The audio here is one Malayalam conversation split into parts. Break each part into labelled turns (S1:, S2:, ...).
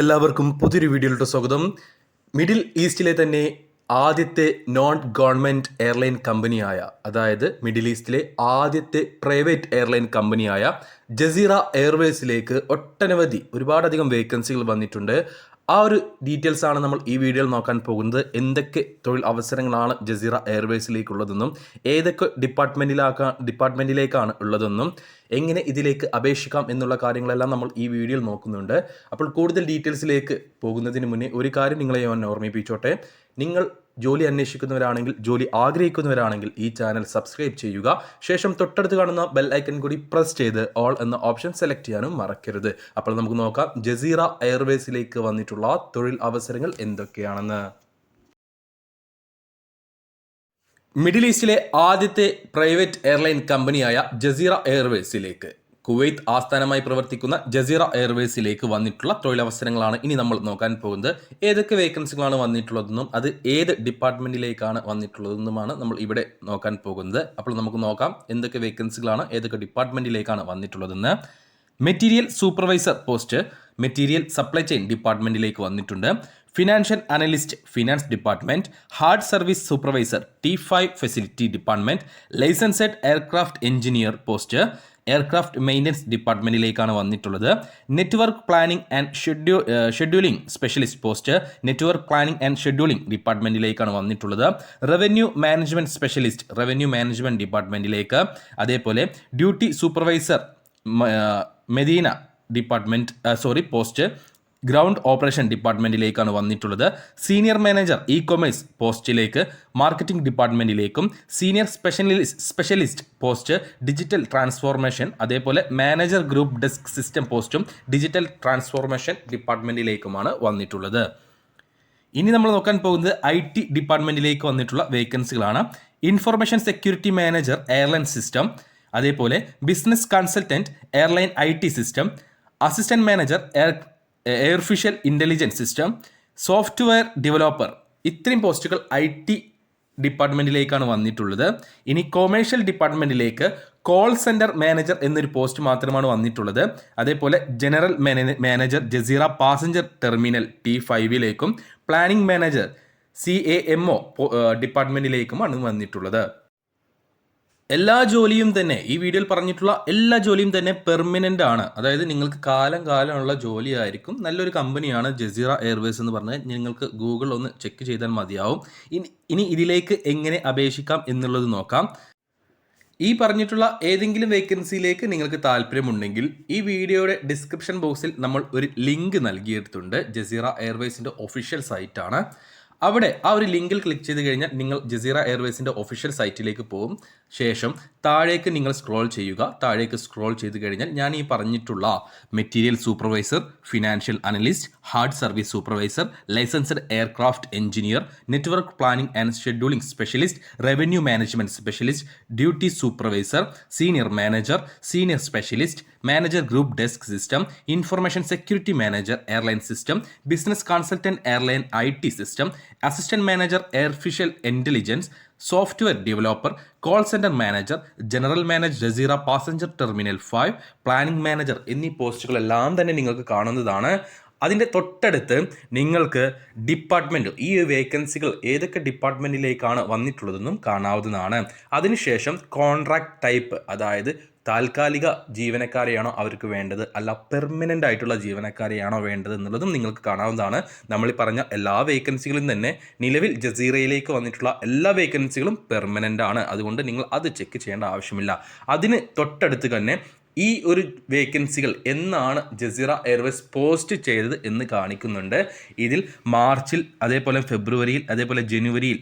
S1: എല്ലാവർക്കും പുതിയൊരു വീഡിയോയിലോട്ട് സ്വാഗതം. മിഡിൽ ഈസ്റ്റിലെ തന്നെ ആദ്യത്തെ നോൺ ഗവൺമെന്റ് എയർലൈൻ കമ്പനിയായ അതായത് മിഡിൽ ഈസ്റ്റിലെ ആദ്യത്തെ പ്രൈവറ്റ് എയർലൈൻ കമ്പനിയായ ജസീറ എയർവേസിലേക്ക് ഒട്ടനവധി ഒരുപാടധികം വേക്കൻസികൾ വന്നിട്ടുണ്ട്. ആ ഒരു ഡീറ്റെയിൽസ് ആണ് നമ്മൾ ഈ വീഡിയോയിൽ നോക്കാൻ പോകുന്നത്. എന്തൊക്കെ തൊഴിൽ അവസരങ്ങളാണ് ജസീറ എയർവേസിലേക്കുള്ളതെന്നും ഏതൊക്കെ ഡിപ്പാർട്ട്മെന്റിലാക്കാ ഡിപ്പാർട്ട്മെന്റിലേക്കാണ് ഉള്ളതെന്നും എങ്ങനെ ഇതിലേക്ക് അപേക്ഷിക്കാം എന്നുള്ള കാര്യങ്ങളെല്ലാം നമ്മൾ ഈ വീഡിയോയിൽ നോക്കുന്നുണ്ട്. അപ്പോൾ കൂടുതൽ ഡീറ്റെയിൽസിലേക്ക് പോകുന്നതിന് മുന്നേ ഒരു കാര്യം നിങ്ങളെ ഞാൻ ഓർമ്മിപ്പിച്ചോട്ടെ. നിങ്ങൾ ജോലി അന്വേഷിക്കുന്നവരാണെങ്കിൽ ജോലി ആഗ്രഹിക്കുന്നവരാണെങ്കിൽ ഈ ചാനൽ സബ്സ്ക്രൈബ് ചെയ്യുക. ശേഷം തൊട്ടടുത്ത് കാണുന്ന ബെൽ ഐക്കൺ കൂടി പ്രസ് ചെയ്ത് ഓൾ എന്ന ഓപ്ഷൻ സെലക്ട് ചെയ്യാനും മറക്കരുത്. അപ്പോൾ നമുക്ക് നോക്കാം ജസീറ എയർവേസിലേക്ക് വന്നിട്ടുള്ള തൊഴിൽ അവസരങ്ങൾ എന്തൊക്കെയാണെന്ന്. മിഡിൽ ഈസ്റ്റിലെ ആദ്യത്തെ പ്രൈവറ്റ് എയർലൈൻ കമ്പനിയായ ജസീറ എയർവേസിലേക്ക് കുവൈത്ത് ആസ്ഥാനമായി പ്രവർത്തിക്കുന്ന ജസീറ എയർവേസിലേക്ക് വന്നിട്ടുള്ള തൊഴിലവസരങ്ങളാണ് ഇനി നമ്മൾ നോക്കാൻ പോകുന്നത്. ഏതൊക്കെ വേക്കൻസികളാണ് വന്നിട്ടുള്ളതെന്നും അത് ഏത് ഡിപ്പാർട്ട്മെന്റിലേക്കാണ് വന്നിട്ടുള്ളതെന്നുമാണ് നമ്മൾ ഇവിടെ നോക്കാൻ പോകുന്നത്. അപ്പോൾ നമുക്ക് നോക്കാം എന്തൊക്കെ വേക്കൻസികളാണ് ഏതൊക്കെ ഡിപ്പാർട്ട്മെന്റിലേക്കാണ് വന്നിട്ടുള്ളതെന്ന്. Material supervisor post material supply chain ഡിപ്പാർട്ട്മെന്റിലേക്ക് വന്നിട്ടുണ്ട്. Financial analyst finance department hard service supervisor T five facility department licensed aircraft engineer post aircraft maintenance ഡിപ്പാർട്ട്മെന്റിലേക്കാണ് വന്നിട്ടുള്ളത്. Network planning and ഷെഡ്യൂ scheduling specialist post network planning and scheduling ഡിപ്പാർട്ട്മെന്റിലേക്കാണ് വന്നിട്ടുള്ളത്. Revenue management specialist revenue management ഡിപ്പാർട്ട്മെന്റിലേക്ക്. അതേപോലെ duty supervisor Medina department sorry post ground operation ഡിപ്പാർട്ട്മെന്റിലേക്കാണ് വന്നിട്ടുള്ളത്. സീനിയർ മാനേജർ ഇ കൊമേഴ്സ് പോസ്റ്റിലേക്ക് marketing ഡിപ്പാർട്ട്മെന്റിലേക്കും senior specialist specialist post digital transformation അതേപോലെ മാനേജർ ഗ്രൂപ്പ് ഡെസ്ക് സിസ്റ്റം പോസ്റ്റും ഡിജിറ്റൽ ട്രാൻസ്ഫോർമേഷൻ ഡിപ്പാർട്ട്മെന്റിലേക്കുമാണ് വന്നിട്ടുള്ളത്. ഇനി നമ്മൾ നോക്കാൻ പോകുന്നത് ഐ ടി ഡിപ്പാർട്ട്മെന്റിലേക്ക് വന്നിട്ടുള്ള വേക്കൻസികളാണ്. Information security manager airline system അതേപോലെ business consultant airline I T system assistant manager air artificial intelligence system software developer ഇത്രയും പോസ്റ്റുകൾ ഐ ടി ഡിപ്പാർട്ട്മെന്റിലേക്കാണ് വന്നിട്ടുള്ളത്. ഇനി കൊമേഴ്ഷ്യൽ ഡിപ്പാർട്ട്മെന്റിലേക്ക് കോൾ സെന്റർ മാനേജർ എന്നൊരു പോസ്റ്റ് മാത്രമാണ് വന്നിട്ടുള്ളത്. അതേപോലെ general manager Jazeera passenger terminal T ഫൈവിലേക്കും planning manager C A M O ഡിപ്പാർട്ട്മെന്റിലേക്കുമാണ് വന്നിട്ടുള്ളത്. എല്ലാ ജോലിയും തന്നെ ഈ വീഡിയോയിൽ പറഞ്ഞിട്ടുള്ള എല്ലാ ജോലിയും തന്നെ പെർമനന്റ് ആണ്. അതായത് നിങ്ങൾക്ക് കാലം കാലമുള്ള ജോലിയായിരിക്കും. നല്ലൊരു കമ്പനിയാണ് ജസീറ എയർവേസ് എന്ന് പറഞ്ഞാൽ നിങ്ങൾക്ക് ഗൂഗിൾ ഒന്ന് ചെക്ക് ചെയ്താൽ മതിയാവും. ഇനി ഇനി ഇതിലേക്ക് എങ്ങനെ അപേക്ഷിക്കാം എന്നുള്ളത് നോക്കാം. ഈ പറഞ്ഞിട്ടുള്ള ഏതെങ്കിലും വേക്കൻസിയിലേക്ക് നിങ്ങൾക്ക് താല്പര്യമുണ്ടെങ്കിൽ ഈ വീഡിയോയുടെ ഡിസ്ക്രിപ്ഷൻ ബോക്സിൽ നമ്മൾ ഒരു ലിങ്ക് നൽകിയിട്ടുണ്ട്. ജസീറ എയർവേസിന്റെ ഒഫീഷ്യൽ സൈറ്റാണ് അവിടെ ആ ഒരു ലിങ്കിൽ ക്ലിക്ക് ചെയ്ത് കഴിഞ്ഞാൽ നിങ്ങൾ ജസീറ എയർവേസിന്റെ ഒഫീഷ്യൽ സൈറ്റിലേക്ക് പോകും. ശേഷം താഴേക്ക് നിങ്ങൾ സ്ക്രോൾ ചെയ്യുക. താഴേക്ക് സ്ക്രോൾ ചെയ്ത് കഴിഞ്ഞാൽ ഞാൻ ഈ പറഞ്ഞിട്ടുള്ള material supervisor financial analyst hard service supervisor licensed aircraft engineer network planning and scheduling specialist revenue management specialist duty supervisor senior manager senior specialist manager group desk system information security manager airline system business consultant airline I T system assistant manager artificial intelligence software developer call centre manager general manager Jazeera passenger terminal five planning manager എന്നീ പോസ്റ്റുകളെല്ലാം തന്നെ നിങ്ങൾക്ക് കാണുന്നതാണ്. അതിന്റെ തൊട്ടടുത്ത് നിങ്ങൾക്ക് ഡിപ്പാർട്ട്മെന്റ് ഈ വേക്കൻസികൾ ഏതൊക്കെ ഡിപ്പാർട്ട്മെന്റിലേക്കാണ് വന്നിട്ടുള്ളതെന്നും കാണാവുന്നതാണ്. അതിനുശേഷം കോൺട്രാക്ട് ടൈപ്പ് അതായത് താൽക്കാലിക ജീവനക്കാരെയാണോ അവർക്ക് വേണ്ടത്? അല്ല പെർമനന്റ് ആയിട്ടുള്ള ജീവനക്കാരെയാണോ വേണ്ടത് എന്നുള്ളതും നിങ്ങൾക്ക് കാണാവുന്നതാണ്. നമ്മൾ പറഞ്ഞ എല്ലാ വേക്കൻസികളും തന്നെ നിലവിൽ ജസീറയിലേക്ക് വന്നിട്ടുള്ള എല്ലാ വേക്കൻസികളും പെർമനന്റ് ആണ്. അതുകൊണ്ട് നിങ്ങൾ അത് ചെക്ക് ചെയ്യേണ്ട ആവശ്യമില്ല. അതിന് തൊട്ടടുത്ത് തന്നെ ഈ ഒരു വേക്കൻസികൾ എന്നാണ് ജസീറ എയർവേസ് പോസ്റ്റ് ചെയ്തത് എന്ന് കാണിക്കുന്നുണ്ട്. ഇതിൽ മാർച്ചിൽ അതേപോലെ ഫെബ്രുവരിയിൽ അതേപോലെ ജനുവരിയിൽ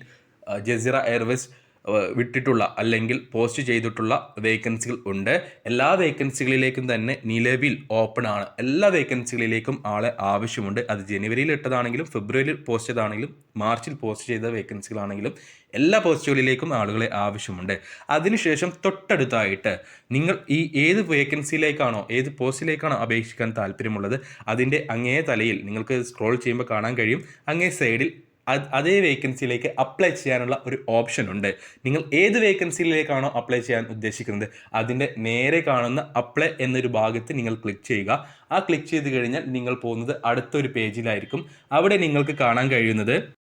S1: ജസീറ എയർവേസ് വിട്ടിട്ടുള്ള അല്ലെങ്കിൽ പോസ്റ്റ് ചെയ്തിട്ടുള്ള വേക്കൻസികൾ ഉണ്ട്. എല്ലാ വേക്കൻസികളിലേക്കും തന്നെ നിലവിൽ ഓപ്പൺ ആണ്. എല്ലാ വേക്കൻസികളിലേക്കും ആളെ ആവശ്യമുണ്ട്. അത് ജനുവരിയിൽ ഇട്ടതാണെങ്കിലും ഫെബ്രുവരിയിൽ പോസ്റ്റ് ചെയ്താണെങ്കിലും മാർച്ചിൽ പോസ്റ്റ് ചെയ്ത വേക്കൻസികളാണെങ്കിലും എല്ലാ പോസ്റ്റുകളിലേക്കും ആളുകളെ ആവശ്യമുണ്ട്. അതിനുശേഷം തൊട്ടടുത്തായിട്ട് നിങ്ങൾ ഈ ഏത് വേക്കൻസിയിലേക്കാണോ ഏത് പോസ്റ്റിലേക്കാണോ അപേക്ഷിക്കാൻ താല്പര്യമുള്ളത് അതിന്റെ അങ്ങേ തലയിൽ നിങ്ങൾക്ക് സ്ക്രോൾ ചെയ്യുമ്പോൾ കാണാൻ കഴിയും. അങ്ങേ സൈഡിൽ അത് വേക്കൻസിയിലേക്ക് അപ്ലൈ ചെയ്യാനുള്ള ഒരു ഓപ്ഷൻ ഉണ്ട്. നിങ്ങൾ ഏത് വേക്കൻസിയിലേക്കാണോ അപ്ലൈ ചെയ്യാൻ ഉദ്ദേശിക്കുന്നത് അതിന്റെ നേരെ കാണുന്ന അപ്ലൈ എന്നൊരു ഭാഗത്ത് നിങ്ങൾ ക്ലിക്ക് ചെയ്യുക. ആ ക്ലിക്ക് ചെയ്ത് കഴിഞ്ഞാൽ നിങ്ങൾ പോകുന്നത് അടുത്തൊരു പേജിലായിരിക്കും. അവിടെ നിങ്ങൾക്ക് കാണാൻ കഴിയുന്നത്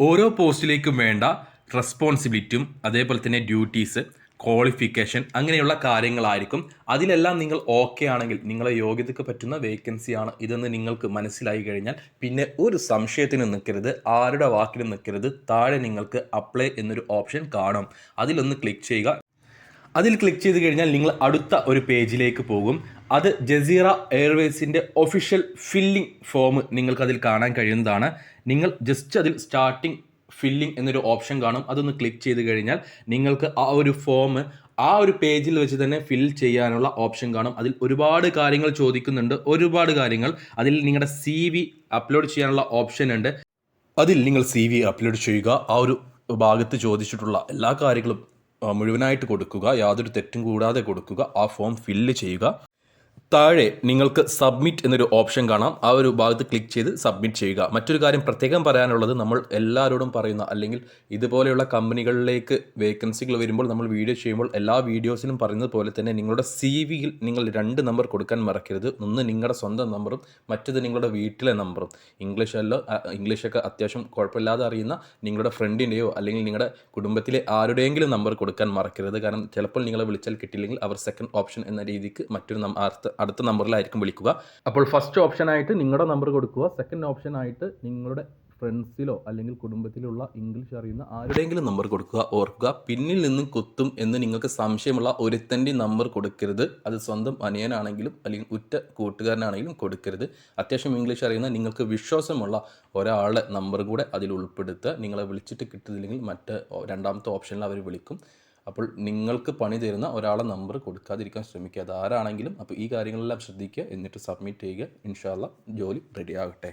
S1: ഓരോ പോസ്റ്റിലേക്കും വേണ്ട റെസ്പോൺസിബിലിറ്റിയും അതേപോലെ തന്നെ ഡ്യൂട്ടീസ് ക്വാളിഫിക്കേഷൻ അങ്ങനെയുള്ള കാര്യങ്ങളായിരിക്കും. അതിലെല്ലാം നിങ്ങൾ ഓക്കെ ആണെങ്കിൽ നിങ്ങളെ യോഗ്യതയ്ക്ക് പറ്റുന്ന വേക്കൻസിയാണ് ഇതെന്ന് നിങ്ങൾക്ക് മനസ്സിലായി കഴിഞ്ഞാൽ പിന്നെ ഒരു സംശയത്തിന് നിൽക്കരുത് ആരുടെ വാക്കിലും നിൽക്കരുത് താഴെ നിങ്ങൾക്ക് അപ്ലൈ എന്നൊരു ഓപ്ഷൻ കാണും. അതിലൊന്ന് ക്ലിക്ക് ചെയ്യുക. അതിൽ ക്ലിക്ക് ചെയ്ത് കഴിഞ്ഞാൽ നിങ്ങൾ അടുത്ത ഒരു പേജിലേക്ക് പോകും. അത് ജസീറ എയർവേസിന്റെ ഒഫീഷ്യൽ ഫില്ലിംഗ് ഫോം നിങ്ങൾക്കതിൽ കാണാൻ കഴിയുന്നതാണ്. നിങ്ങൾ ജസ്റ്റ് അതിൽ സ്റ്റാർട്ടിംഗ് ഫില്ലിംഗ് എന്നൊരു ഓപ്ഷൻ കാണും. അതൊന്ന് ക്ലിക്ക് ചെയ്ത് കഴിഞ്ഞാൽ നിങ്ങൾക്ക് ആ ഒരു ഫോം ആ ഒരു പേജിൽ വെച്ച് തന്നെ ഫിൽ ചെയ്യാനുള്ള ഓപ്ഷൻ കാണും. അതിൽ ഒരുപാട് കാര്യങ്ങൾ ചോദിക്കുന്നുണ്ട്. ഒരുപാട് കാര്യങ്ങൾ. അതിൽ നിങ്ങളുടെ സി വി അപ്ലോഡ് ചെയ്യാനുള്ള ഓപ്ഷൻ ഉണ്ട്. അതിൽ നിങ്ങൾ സി വി അപ്ലോഡ് ചെയ്യുക. ആ ഒരു ഭാഗത്ത് ചോദിച്ചിട്ടുള്ള എല്ലാ കാര്യങ്ങളും മുഴുവനായിട്ട് കൊടുക്കുക. യാതൊരു തെറ്റും കൂടാതെ കൊടുക്കുക. ആ ഫോം ഫില്ല് ചെയ്യുക. താഴെ നിങ്ങൾക്ക് സബ്മിറ്റ് എന്നൊരു ഓപ്ഷൻ കാണാം. ആ ഒരു ഭാഗത്ത് ക്ലിക്ക് ചെയ്ത് സബ്മിറ്റ് ചെയ്യുക. മറ്റൊരു കാര്യം പ്രത്യേകം പറയാനുള്ളത് നമ്മൾ എല്ലാവരോടും പറയുന്ന അല്ലെങ്കിൽ ഇതുപോലെയുള്ള കമ്പനികളിലേക്ക് വേക്കൻസികൾ വരുമ്പോൾ നമ്മൾ വീഡിയോ ചെയ്യുമ്പോൾ എല്ലാ വീഡിയോസിനും പറയുന്നത് പോലെ തന്നെ നിങ്ങളുടെ സി വിയിൽ നിങ്ങൾ രണ്ട് നമ്പർ കൊടുക്കാൻ മറക്കരുത്. ഒന്ന് നിങ്ങളുടെ സ്വന്തം നമ്പറും മറ്റത് നിങ്ങളുടെ വീട്ടിലെ നമ്പറും ഇംഗ്ലീഷ് അല്ല ഇംഗ്ലീഷൊക്കെ അത്യാവശ്യം കുഴപ്പമില്ലാതെ അറിയുന്ന നിങ്ങളുടെ ഫ്രണ്ടിന്റെയോ അല്ലെങ്കിൽ നിങ്ങളുടെ കുടുംബത്തിലെ ആരുടെയെങ്കിലും നമ്പർ കൊടുക്കാൻ മറക്കരുത്. കാരണം ചിലപ്പോൾ നിങ്ങളെ വിളിച്ചാൽ കിട്ടിയില്ലെങ്കിൽ അവർ സെക്കൻഡ് ഓപ്ഷൻ എന്ന രീതിക്ക് മറ്റൊരു നം- അടുത്ത നമ്പറിലായിരിക്കും വിളിക്കുക. അപ്പോൾ ഫസ്റ്റ് ഓപ്ഷനായിട്ട് നിങ്ങളുടെ നമ്പർ കൊടുക്കുക. സെക്കൻഡ് ഓപ്ഷനായിട്ട് നിങ്ങളുടെ ഫ്രണ്ട്സിലോ അല്ലെങ്കിൽ കുടുംബത്തിലുള്ള ഇംഗ്ലീഷ് അറിയുന്ന ആരുടെയെങ്കിലും നമ്പർ കൊടുക്കുക ഓർക്കുക. പിന്നിൽ നിന്നും കുത്തും എന്ന് നിങ്ങൾക്ക് സംശയമുള്ള ഒരുത്തന്റെ നമ്പർ കൊടുക്കരുത്. അത് സ്വന്തം അനിയനാണെങ്കിലും അല്ലെങ്കിൽ ഉറ്റ കൂട്ടുകാരനാണെങ്കിലും കൊടുക്കരുത്. അത്യാവശ്യം ഇംഗ്ലീഷ് അറിയുന്ന നിങ്ങൾക്ക് വിശ്വാസമുള്ള ഒരാളുടെ നമ്പർ കൂടെ അതിൽ ഉൾപ്പെടുത്തുക. നിങ്ങളെ വിളിച്ചിട്ട് കിട്ടുന്നില്ലെങ്കിൽ മറ്റ് രണ്ടാമത്തെ ഓപ്ഷനിൽ അവർ വിളിക്കും. അപ്പോൾ നിങ്ങൾക്ക് പണി തരുന്ന ഒരാളെ നമ്പർ കൊടുക്കാതിരിക്കാൻ ശ്രമിക്കുക. അത് ആരാണെങ്കിലും അപ്പോൾ ഈ കാര്യങ്ങളെല്ലാം ശ്രദ്ധിക്കുക. എന്നിട്ട് സബ്മിറ്റ് ചെയ്യുക. ഇൻഷാല്ല ജോലി റെഡി ആകട്ടെ.